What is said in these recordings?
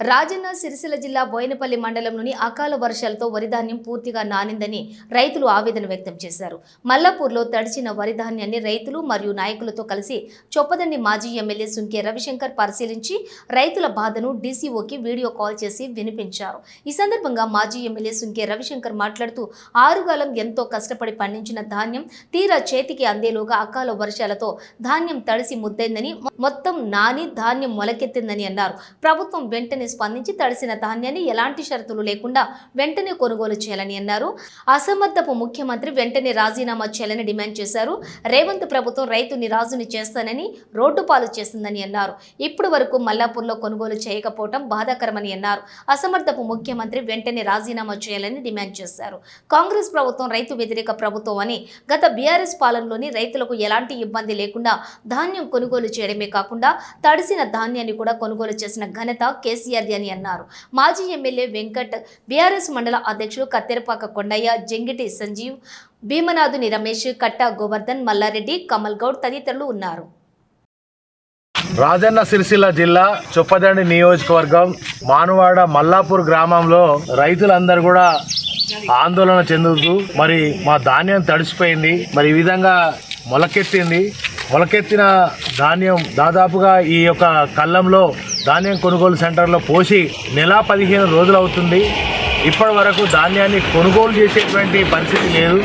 రాజన్న సిరిసిల్ల జిల్లా బోయినపల్లి మండలంలోని అకాల వర్షాలతో వరిధాన్యం పూర్తిగా నానిందని రైతులు ఆవేదన వ్యక్తం చేశారు. మల్లాపూర్లో తడిచిన వరిధాన్యాన్ని రైతులు మరియు నాయకులతో కలిసి చొప్పదండి మాజీ ఎమ్మెల్యే సుంకే రవిశంకర్ పరిశీలించి రైతుల బాధను డీసీఓకి వీడియో కాల్ చేసి వినిపించారు. ఈ సందర్భంగా మాజీ ఎమ్మెల్యే సుంకే రవిశంకర్ మాట్లాడుతూ ఆరుగాలం ఎంతో కష్టపడి పండించిన ధాన్యం తీరా చేతికి అందేలోగా అకాల వర్షాలతో ధాన్యం తడిసి ముద్దైందని మొత్తం నాని ధాన్యం మొలకెత్తిందని అన్నారు. ప్రభుత్వం వెంటనే స్పందించి తడిసిన ధాన్యాన్ని ఎలాంటి షరతులు లేకుండా వెంటనే కొనుగోలు చేయాలని అన్నారు. అసమర్థపు ముఖ్యమంత్రి వెంటనే రాజీనామా చేయాలని డిమాండ్ చేశారు. రేవంత్ ప్రభుత్వం రైతుని రాజుని చేస్తానని రోడ్డు పాలు చేస్తుందని అన్నారు. ఇప్పటి వరకు మల్లాపూర్లో కొనుగోలు చేయకపోవడం బాధాకరమని అన్నారు. అసమర్థపు ముఖ్యమంత్రి వెంటనే రాజీనామా చేయాలని డిమాండ్ చేశారు. కాంగ్రెస్ ప్రభుత్వం రైతు వ్యతిరేక ప్రభుత్వం అని గత బీఆర్ఎస్ పాలనలోని రైతులకు ఎలాంటి ఇబ్బంది లేకుండా ధాన్యం కొనుగోలు చేయడమే కాకుండా తడిసిన ధాన్యాన్ని కూడా కొనుగోలు చేసిన ఘనత ప్రత్యర్థి అని అన్నారు. మాజీ ఎమ్మెల్యే వెంకట్ బీఆర్ఎస్ మండల అధ్యక్షుడు కత్తెరపాక కొండయ్య జంగిటి సంజీవ్ భీమనాథుని రమేష్ కట్టా గోవర్ధన్ మల్లారెడ్డి కమల్ గౌడ్ తదితరులు ఉన్నారు. రాజన్న సిరిసిల్ల జిల్లా చొప్పదండి నియోజకవర్గం మానువాడ మల్లాపూర్ గ్రామంలో రైతులందరూ కూడా ఆందోళన చెందుతూ మరి మా ధాన్యం తడిసిపోయింది. మరి ఈ విధంగా మొలకెత్తింది. మొలకెత్తిన ధాన్యం దాదాపుగా ఈ యొక్క కళ్ళంలో ధాన్యం కొనుగోలు సెంటర్లో పోసి నెల పదిహేను రోజులు అవుతుంది. ఇప్పటి వరకు ధాన్యాన్ని కొనుగోలు చేసేటువంటి పరిస్థితి లేదు.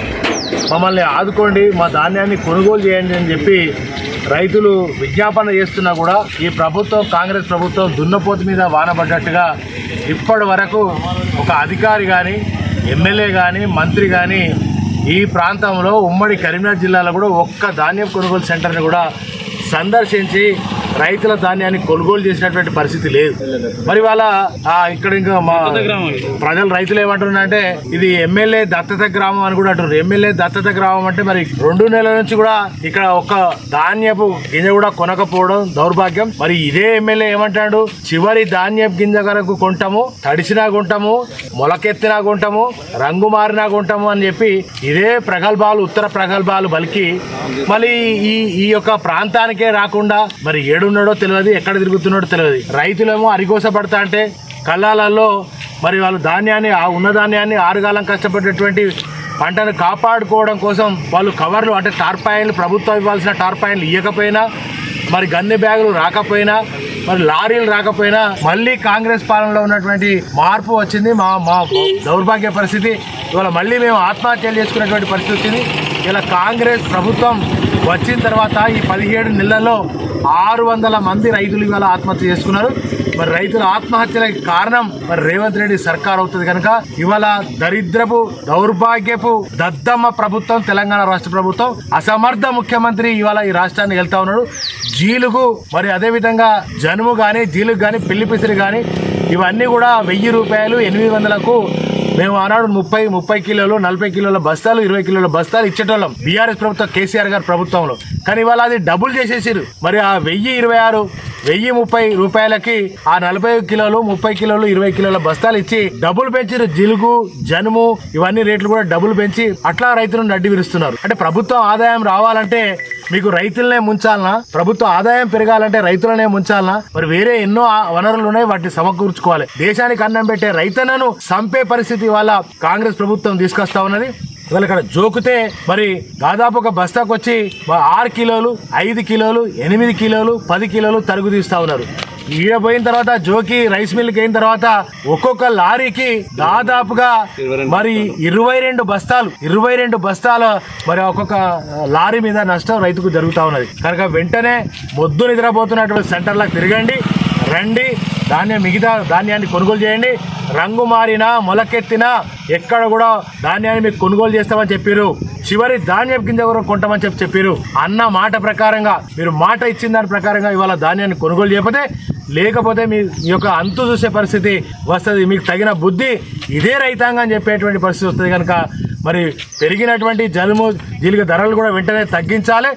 మమ్మల్ని ఆదుకోండి మా ధాన్యాన్ని కొనుగోలు చేయండి అని చెప్పి రైతులు విజ్ఞాపన చేస్తున్నా కూడా ఈ ప్రభుత్వం కాంగ్రెస్ ప్రభుత్వం దున్నపోతు మీద వానబడ్డట్టుగా ఇప్పటి వరకు ఒక అధికారి కానీ ఎమ్మెల్యే కానీ మంత్రి కానీ ఈ ప్రాంతంలో ఉమ్మడి కరీంనగర్ జిల్లాలో కూడా ఒక్క ధాన్యం కొనుగోలు సెంటర్ని కూడా సందర్శించి రైతుల ధాన్యాన్ని కొనుగోలు చేసినటువంటి పరిస్థితి లేదు. మరి వాళ్ళ ఇక్కడ ఇంకా మా ప్రజలు రైతులు ఏమంటున్నారంటే ఇది ఎమ్మెల్యే దత్తత గ్రామం అని కూడా అంటున్నారు. ఎమ్మెల్యే దత్తత గ్రామం అంటే మరి రెండు నెలల నుంచి కూడా ఇక్కడ ఒక ధాన్యపు గింజ కూడా కొనకపోవడం దౌర్భాగ్యం. మరి ఇదే ఎమ్మెల్యే ఏమంటాడు? చివరి ధాన్యపు గింజ వరకు కొంటాము తడిసినా కొంటాము మొలకెత్తినా కొంటాము రంగు మారినా కొంటాము అని చెప్పి ఇదే ప్రగల్భాలు ఉత్తర ప్రగల్భాలు బలికి. మళ్ళీ ఈ ఈ యొక్క ప్రాంతానికే రాకుండా మరి ఏడున్నాడో తెలియదు ఎక్కడ తిరుగుతున్నాడో తెలియదు. రైతులేమో అరికోస పడతా అంటే కళ్ళాలలో మరి వాళ్ళు ధాన్యాన్ని ఆ ఉన్న ధాన్యాన్ని ఆరుగాలం కష్టపడేటువంటి పంటను కాపాడుకోవడం కోసం వాళ్ళు కవర్లు అంటే టార్పాయిన్లు ప్రభుత్వం ఇవ్వాల్సిన టార్పాయిన్లు ఇవ్వకపోయినా మరి గన్నె బ్యాగులు రాకపోయినా మరి లారీలు రాకపోయినా మళ్ళీ కాంగ్రెస్ పాలనలో ఉన్నటువంటి మార్పు వచ్చింది. మా మా దౌర్భాగ్య పరిస్థితి. ఇవాళ మళ్ళీ మేము ఆత్మహత్యలు చేసుకునేటువంటి పరిస్థితి వచ్చింది. ఇలా కాంగ్రెస్ ప్రభుత్వం వచ్చిన తర్వాత ఈ పదిహేడు నెలల్లో ఆరు వందల మంది రైతులు ఇవాళ ఆత్మహత్య చేసుకున్నారు. మరి రైతుల ఆత్మహత్యలకు కారణం మరి రేవంత్ రెడ్డి సర్కార్ అవుతుంది కనుక ఇవాళ దరిద్రపు దౌర్భాగ్యపు దద్దమ్మ ప్రభుత్వం తెలంగాణ రాష్ట్ర ప్రభుత్వం అసమర్థ ముఖ్యమంత్రి ఇవాళ ఈ రాష్ట్రాన్ని వెళ్తా ఉన్నాడు. జీలుగు మరి అదేవిధంగా జనుము కానీ జీలుగు కానీ పెళ్ళి పిసిరి కానీ ఇవన్నీ కూడా వెయ్యి రూపాయలు ఎనిమిది వందలకు మేము ఆనాడు ముప్పై ముప్పై కిలోలు నలభై కిలోల బస్తాలు ఇరవై కిలోల బస్తాలు ఇచ్చేటోళ్ళం బీఆర్ఎస్ ప్రభుత్వం కేసీఆర్ గారి ప్రభుత్వంలో. కానీ ఇవాళ అది డబుల్ చేసేసారు మరి ఆ వెయ్యి ఇరవై ఆరు వెయ్యి ముప్పై రూపాయలకి ఆ నలభై కిలోలు ముప్పై కిలోలు ఇరవై కిలోల బస్తాలు ఇచ్చి డబుల్ పెంచారు జిలుగు జనుము ఇవన్నీ రేట్లు కూడా డబుల్ పెంచి అట్లా రైతులను అడ్డి విరుస్తున్నారు. అంటే ప్రభుత్వం ఆదాయం రావాలంటే మీకు రైతులనే ముంచాలనా? ప్రభుత్వ ఆదాయం పెరగాలంటే రైతులనే ముంచాలనా? మరి వేరే ఎన్నో వనరులు ఉన్నాయి వాటిని సమకూర్చుకోవాలి. దేశానికి అన్నం పెట్టే రైతన్నను సంపే పరిస్థితి వాళ్ళ కాంగ్రెస్ ప్రభుత్వం తీసుకొస్తా ఉన్నది. ఇవాళ ఇక్కడ జోకుతే మరి దాదాపు ఒక బస్తాకు వచ్చి ఆరు కిలోలు ఐదు కిలోలు ఎనిమిది కిలోలు పది కిలోలు తరుగు తీస్తా ఉన్నారు. ఈడ పోయిన తర్వాత జోకి రైస్ మిల్కి అయిన తర్వాత ఒక్కొక్క లారీకి దాదాపుగా మరి ఇరవై రెండు బస్తాలు ఇరవై రెండు బస్తాల మరి ఒక్కొక్క లారీ మీద నష్టం రైతుకు జరుగుతూ ఉన్నది. కనుక వెంటనే మొద్దు నిద్రపోతున్నటువంటి సెంటర్లకు తిరగండి రండి ధాన్యం మిగతా ధాన్యాన్ని కొనుగోలు చేయండి. రంగు మారినా మొలకెత్తినా ఎక్కడ కూడా ధాన్యాన్ని మీకు కొనుగోలు చేస్తామని చెప్పారు చివరి ధాన్యం కింద కూడా కొంటామని చెప్పి చెప్పారు. అన్న మాట ప్రకారంగా మీరు మాట ఇచ్చిన దాని ప్రకారంగా ఇవాళ ధాన్యాన్ని కొనుగోలు చేయకపోతే లేకపోతే మీ యొక్క అంతు చూసే పరిస్థితి వస్తుంది. మీకు తగిన బుద్ధి ఇదే రైతాంగం చెప్పేటువంటి పరిస్థితి వస్తుంది కనుక మరి పెరిగినటువంటి జలుము జీలిక ధరలు కూడా వెంటనే తగ్గించాలి.